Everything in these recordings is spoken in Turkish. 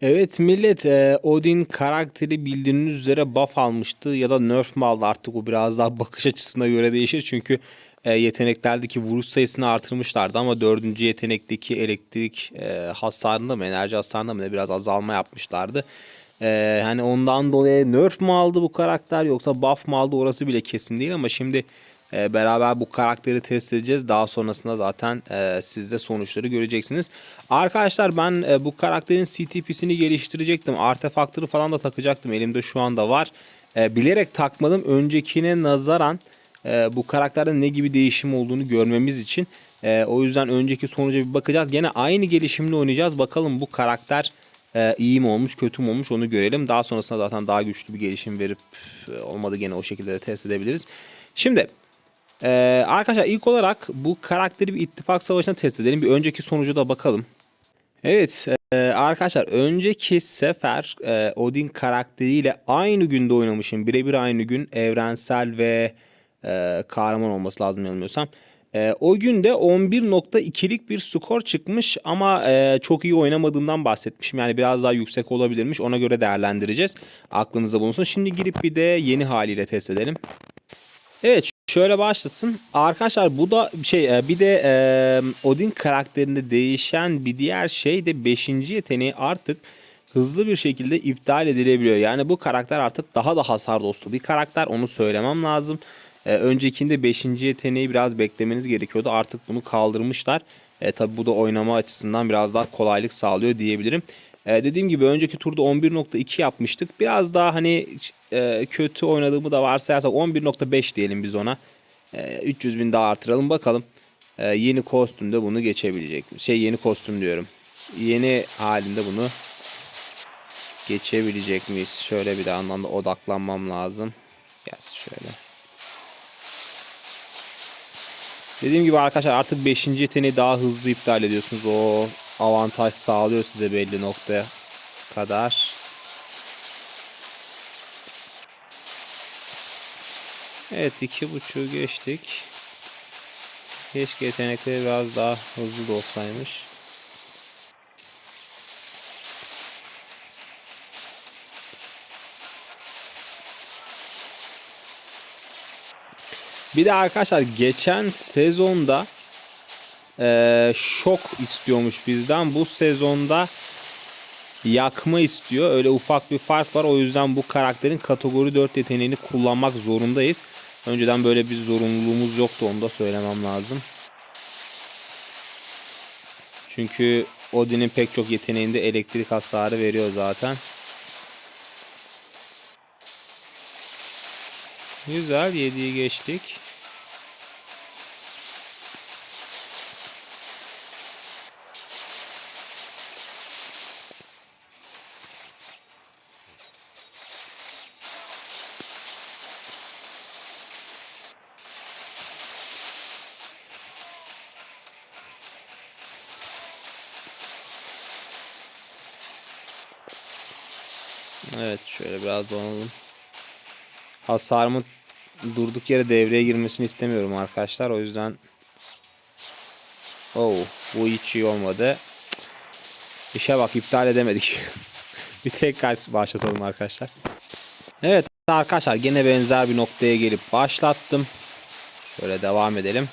Evet millet e, Odin karakteri bildiğiniz üzere buff almıştı ya da nerf mi aldı artık o biraz daha bakış açısına göre değişir çünkü e, yeteneklerdeki vuruş sayısını artırmışlardı ama dördüncü yetenekteki elektrik e, hasarında mı enerji hasarında mı ne biraz azalma yapmışlardı. E, hani ondan dolayı nerf mi aldı bu karakter yoksa buff mı aldı orası bile kesin değil ama şimdi e, beraber bu karakteri test edeceğiz. Daha sonrasında zaten e, siz de sonuçları göreceksiniz. Arkadaşlar ben e, bu karakterin CTP'sini geliştirecektim. Artefaktörü falan da takacaktım. Elimde şu anda var. E, bilerek takmadım. Öncekine nazaran e, bu karakterde ne gibi değişim olduğunu görmemiz için. E, o yüzden önceki sonuca bir bakacağız. Gene aynı gelişimle oynayacağız. Bakalım bu karakter e, iyi mi olmuş kötü mü olmuş onu görelim. Daha sonrasında zaten daha güçlü bir gelişim verip e, olmadı gene o şekilde de test edebiliriz. Şimdi ee, arkadaşlar ilk olarak bu karakteri bir ittifak savaşına test edelim. Bir önceki sonucu da bakalım. Evet e, arkadaşlar önceki sefer e, Odin karakteriyle aynı günde oynamışım. Birebir aynı gün evrensel ve e, kahraman olması lazım yanılmıyorsam. E, o günde 11.2'lik bir skor çıkmış ama e, çok iyi oynamadığımdan bahsetmişim. Yani biraz daha yüksek olabilirmiş. Ona göre değerlendireceğiz. Aklınızda bulunsun. Şimdi girip bir de yeni haliyle test edelim. Evet şöyle başlasın. Arkadaşlar bu da şey e, bir de e, Odin karakterinde değişen bir diğer şey de 5. yeteneği artık hızlı bir şekilde iptal edilebiliyor. Yani bu karakter artık daha da hasar dostu bir karakter onu söylemem lazım. E, öncekinde 5. yeteneği biraz beklemeniz gerekiyordu. Artık bunu kaldırmışlar. E, tabi bu da oynama açısından biraz daha kolaylık sağlıyor diyebilirim. E, dediğim gibi önceki turda 11.2 yapmıştık. Biraz daha hani e, kötü oynadığımı da varsayarsak 11.5 diyelim biz ona. E, 300 bin daha artıralım bakalım. E, yeni kostümde bunu geçebilecek mi? Şey yeni kostüm diyorum. Yeni halinde bunu geçebilecek miyiz? Şöyle bir de anlamda odaklanmam lazım. Gelsin şöyle. Dediğim gibi arkadaşlar artık 5. yeteneği daha hızlı iptal ediyorsunuz. O avantaj sağlıyor size belli noktaya kadar. Evet iki buçuğu geçtik. Keşke yetenekleri biraz daha hızlı da olsaymış. Bir de arkadaşlar geçen sezonda e, şok istiyormuş bizden. Bu sezonda yakma istiyor. Öyle ufak bir fark var. O yüzden bu karakterin kategori 4 yeteneğini kullanmak zorundayız. Önceden böyle bir zorunluluğumuz yoktu. Onu da söylemem lazım. Çünkü Odin'in pek çok yeteneğinde elektrik hasarı veriyor zaten. Güzel 7'yi geçtik. Evet şöyle biraz donalım. Hasarımı durduk yere devreye girmesini istemiyorum arkadaşlar. O yüzden Oh bu hiç iyi olmadı. İşe bak iptal edemedik. bir tekrar başlatalım arkadaşlar. Evet arkadaşlar gene benzer bir noktaya gelip başlattım. Şöyle devam edelim.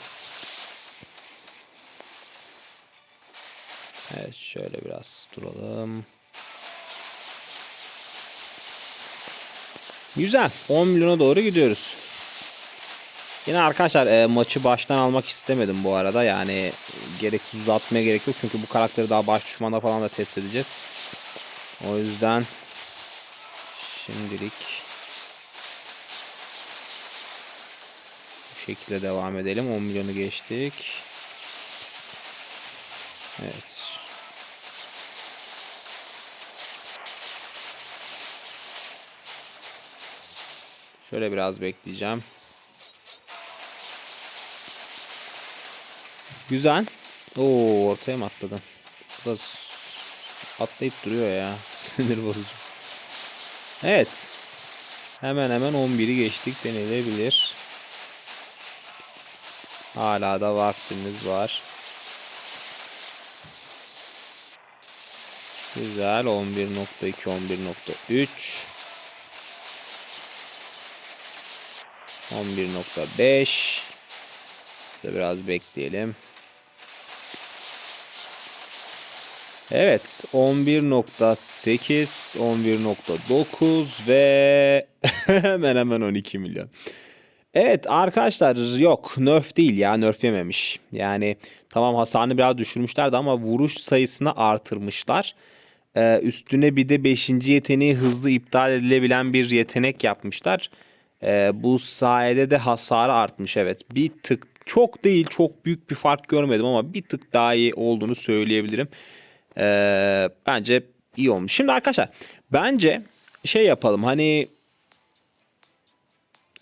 Evet şöyle biraz duralım. Güzel. 10 milyona doğru gidiyoruz. Yine arkadaşlar e, maçı baştan almak istemedim bu arada. Yani e, gereksiz uzatmaya gerek yok. Çünkü bu karakteri daha baş düşmanda falan da test edeceğiz. O yüzden şimdilik bu şekilde devam edelim. 10 milyonu geçtik. Evet. Şöyle biraz bekleyeceğim. Güzel. Oo ortaya mı atladım? Bu da atlayıp duruyor ya. Sinir bozucu. Evet. Hemen hemen 11'i geçtik denilebilir. Hala da vaktimiz var. Güzel 11.2 11.3 11.5 Şöyle biraz bekleyelim. Evet 11.8 11.9 ve hemen hemen 12 milyon. Evet arkadaşlar yok nerf değil ya nerf yememiş. Yani tamam hasarını biraz düşürmüşlerdi ama vuruş sayısını artırmışlar. Ee, üstüne bir de 5. yeteneği hızlı iptal edilebilen bir yetenek yapmışlar. Ee, bu sayede de hasarı artmış evet. Bir tık çok değil çok büyük bir fark görmedim ama bir tık daha iyi olduğunu söyleyebilirim. Ee, bence iyi olmuş. Şimdi arkadaşlar bence şey yapalım hani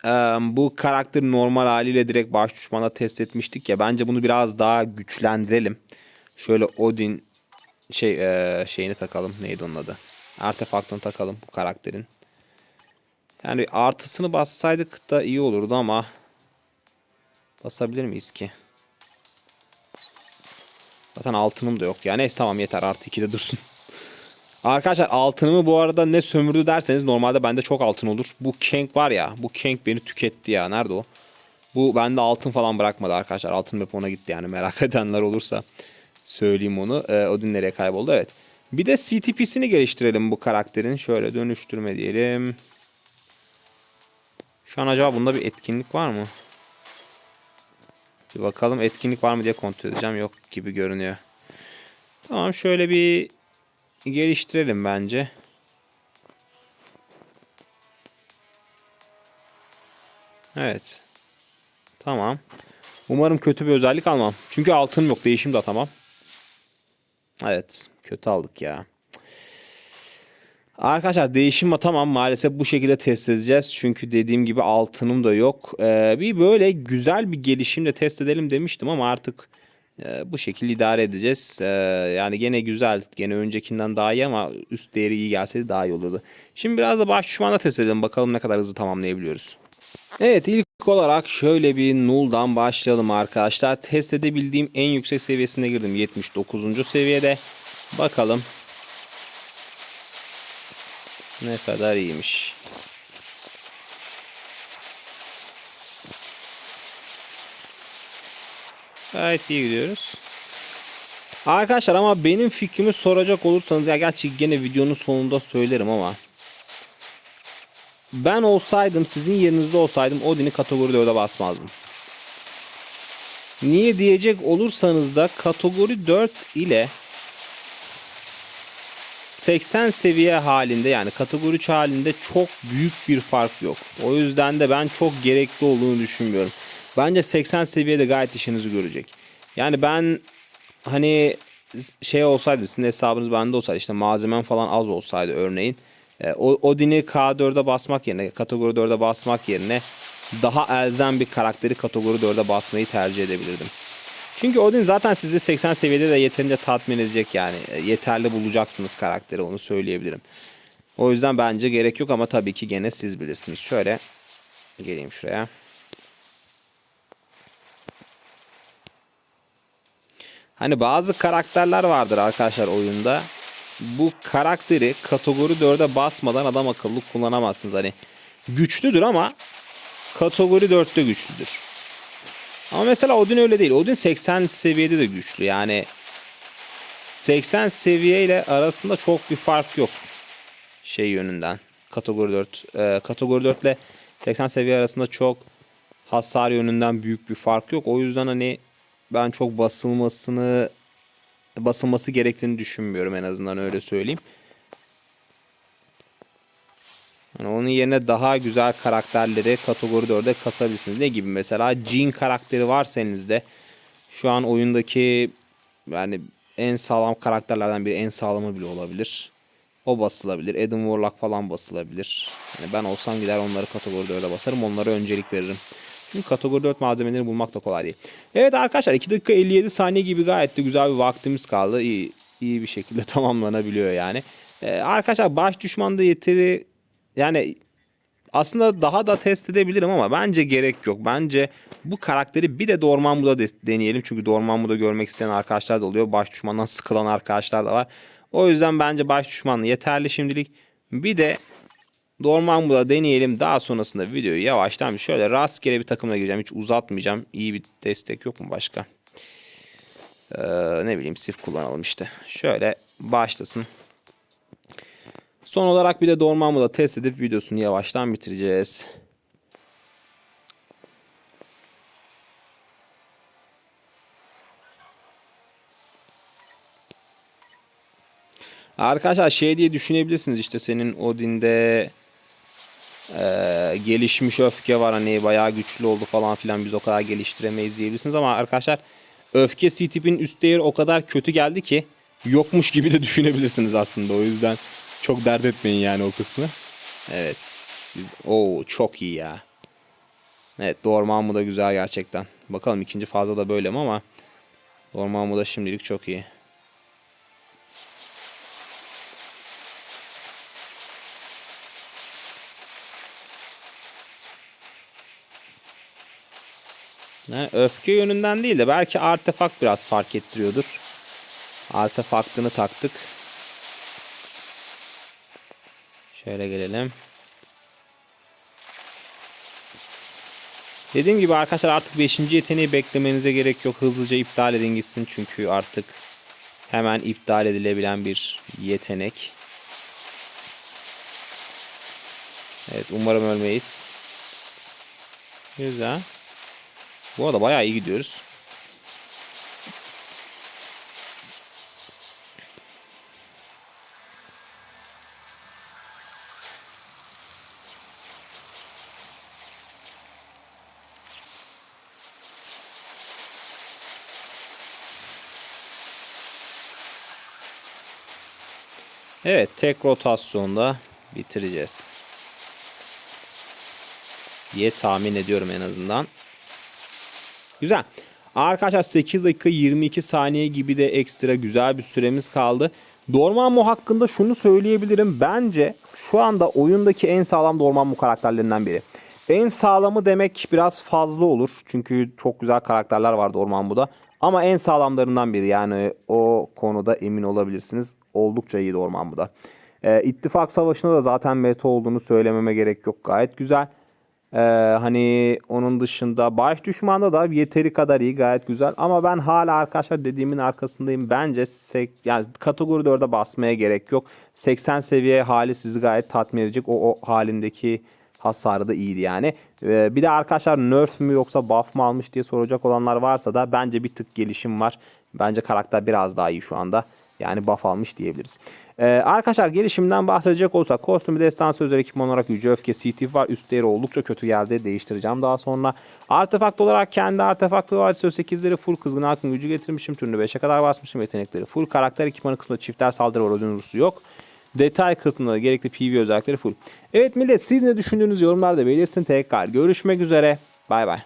ee, bu karakteri normal haliyle direkt baş düşmana test etmiştik ya. Bence bunu biraz daha güçlendirelim. Şöyle Odin şey e, şeyini takalım. Neydi onun adı? Artefaktını takalım bu karakterin. Yani artısını bassaydık da iyi olurdu ama basabilir miyiz ki? Zaten altınım da yok ya. Neyse tamam yeter artı 2'de dursun. Arkadaşlar altınımı bu arada ne sömürdü derseniz normalde bende çok altın olur. Bu Kenk var ya bu Kenk beni tüketti ya. Nerede o? Bu bende altın falan bırakmadı arkadaşlar. Altın hep ona gitti yani merak edenler olursa söyleyeyim onu. Ee, Odin nereye kayboldu? Evet. Bir de CTP'sini geliştirelim bu karakterin. Şöyle dönüştürme diyelim. Şu an acaba bunda bir etkinlik var mı? Bir bakalım etkinlik var mı diye kontrol edeceğim. Yok gibi görünüyor. Tamam şöyle bir geliştirelim bence. Evet. Tamam. Umarım kötü bir özellik almam. Çünkü altın yok. Değişim de atamam. Evet. Kötü aldık ya. Arkadaşlar değişim atamam. Maalesef bu şekilde test edeceğiz. Çünkü dediğim gibi altınım da yok. Ee, bir böyle güzel bir gelişimle test edelim demiştim ama artık e, bu şekilde idare edeceğiz. Ee, yani gene güzel. Gene öncekinden daha iyi ama üst değeri iyi gelseydi daha iyi olurdu. Şimdi biraz da baş düşmanla test edelim. Bakalım ne kadar hızlı tamamlayabiliyoruz. Evet ilk olarak şöyle bir null'dan başlayalım arkadaşlar. Test edebildiğim en yüksek seviyesine girdim. 79. seviyede. Bakalım. Ne kadar iyiymiş. Gayet iyi gidiyoruz. Arkadaşlar ama benim fikrimi soracak olursanız ya gerçi gene videonun sonunda söylerim ama ben olsaydım sizin yerinizde olsaydım Odin'i kategori 4'e basmazdım. Niye diyecek olursanız da kategori 4 ile 80 seviye halinde yani kategori 3 halinde çok büyük bir fark yok. O yüzden de ben çok gerekli olduğunu düşünmüyorum. Bence 80 seviyede gayet işinizi görecek. Yani ben hani şey olsaydı sizin hesabınız bende olsaydı işte malzemen falan az olsaydı örneğin e, Odin'i K4'e basmak yerine kategori 4'e basmak yerine daha elzem bir karakteri kategori 4'e basmayı tercih edebilirdim. Çünkü Odin zaten sizi 80 seviyede de yeterince tatmin edecek yani. E, yeterli bulacaksınız karakteri onu söyleyebilirim. O yüzden bence gerek yok ama tabii ki gene siz bilirsiniz. Şöyle geleyim şuraya. Hani bazı karakterler vardır arkadaşlar oyunda. Bu karakteri kategori 4'e basmadan adam akıllı kullanamazsınız. Hani güçlüdür ama kategori 4'te güçlüdür. Ama mesela Odin öyle değil. Odin 80 seviyede de güçlü. Yani 80 seviye ile arasında çok bir fark yok. Şey yönünden. Kategori 4. E, kategori 4 ile 80 seviye arasında çok hasar yönünden büyük bir fark yok. O yüzden hani ben çok basılmasını basılması gerektiğini düşünmüyorum en azından öyle söyleyeyim. Yani onun yerine daha güzel karakterleri kategori 4'e kasabilirsiniz. Ne gibi mesela Jean karakteri varsa elinizde şu an oyundaki yani en sağlam karakterlerden biri en sağlamı bile olabilir. O basılabilir. Adam Warlock falan basılabilir. Yani ben olsam gider onları kategori 4'e basarım. Onlara öncelik veririm. Çünkü kategori 4 malzemeleri bulmak da kolay değil. Evet arkadaşlar 2 dakika 57 saniye gibi gayet de güzel bir vaktimiz kaldı. İyi, iyi bir şekilde tamamlanabiliyor yani. Ee, arkadaşlar baş düşmanda yeteri yani aslında daha da test edebilirim ama bence gerek yok. Bence bu karakteri bir de Dormammu'da de deneyelim. Çünkü Dormammu'da görmek isteyen arkadaşlar da oluyor. Baş düşmandan sıkılan arkadaşlar da var. O yüzden bence baş düşmanlı yeterli şimdilik. Bir de Dormammu'da deneyelim. Daha sonrasında videoyu yavaştan şöyle rastgele bir takımla gireceğim. Hiç uzatmayacağım. İyi bir destek yok mu başka? Ee, ne bileyim sif kullanalım işte. Şöyle başlasın. Son olarak bir de Dormammu'da test edip videosunu yavaştan bitireceğiz. Arkadaşlar şey diye düşünebilirsiniz işte senin Odin'de eee, gelişmiş öfke var hani bayağı güçlü oldu falan filan biz o kadar geliştiremeyiz diyebilirsiniz ama arkadaşlar öfke C-tipin üst değeri o kadar kötü geldi ki yokmuş gibi de düşünebilirsiniz aslında o yüzden çok dert etmeyin yani o kısmı. Evet. Biz o çok iyi ya. Evet Dormammu da güzel gerçekten. Bakalım ikinci fazla da böyle mi ama Dormammu da şimdilik çok iyi. Yani öfke yönünden değil de belki artefakt biraz fark ettiriyordur. Artefaktını taktık. Şöyle gelelim. Dediğim gibi arkadaşlar artık 5. yeteneği beklemenize gerek yok. Hızlıca iptal edin gitsin çünkü artık hemen iptal edilebilen bir yetenek. Evet umarım ölmeyiz. Güzel. Bu arada bayağı iyi gidiyoruz. Evet tek rotasyonda bitireceğiz. Diye tahmin ediyorum en azından. Güzel. Arkadaşlar 8 dakika 22 saniye gibi de ekstra güzel bir süremiz kaldı. Dormammu hakkında şunu söyleyebilirim. Bence şu anda oyundaki en sağlam Dormammu karakterlerinden biri. En sağlamı demek biraz fazla olur. Çünkü çok güzel karakterler var Dormammu'da. Ama en sağlamlarından biri. Yani o konuda emin olabilirsiniz. Oldukça iyi Dormammu'da. Ee, İttifak Savaşı'nda da zaten meta olduğunu söylememe gerek yok. Gayet güzel. Ee, hani onun dışında baş düşmanda da yeteri kadar iyi gayet güzel ama ben hala arkadaşlar dediğimin arkasındayım bence sek, yani kategori 4'e basmaya gerek yok 80 seviye hali sizi gayet tatmin edecek o, o halindeki hasarı da iyiydi yani Ee, bir de arkadaşlar nerf mü yoksa buff mı almış diye soracak olanlar varsa da bence bir tık gelişim var bence karakter biraz daha iyi şu anda yani buff almış diyebiliriz. Ee, arkadaşlar gelişimden bahsedecek olsak kostümü destansı özel ekipman olarak Yüce Öfke CT var. Üst değeri oldukça kötü geldi. Değiştireceğim daha sonra. Artefakt olarak kendi artefaktı var. 8'leri full kızgın halkın gücü getirmişim. Türünü 5'e kadar basmışım. Yetenekleri full. Karakter ekipmanı kısmında çiftler saldırı var. Rus'u yok. Detay kısmında da gerekli PV özellikleri full. Evet millet siz ne düşündüğünüz yorumlarda belirtin. Tekrar görüşmek üzere. Bay bay.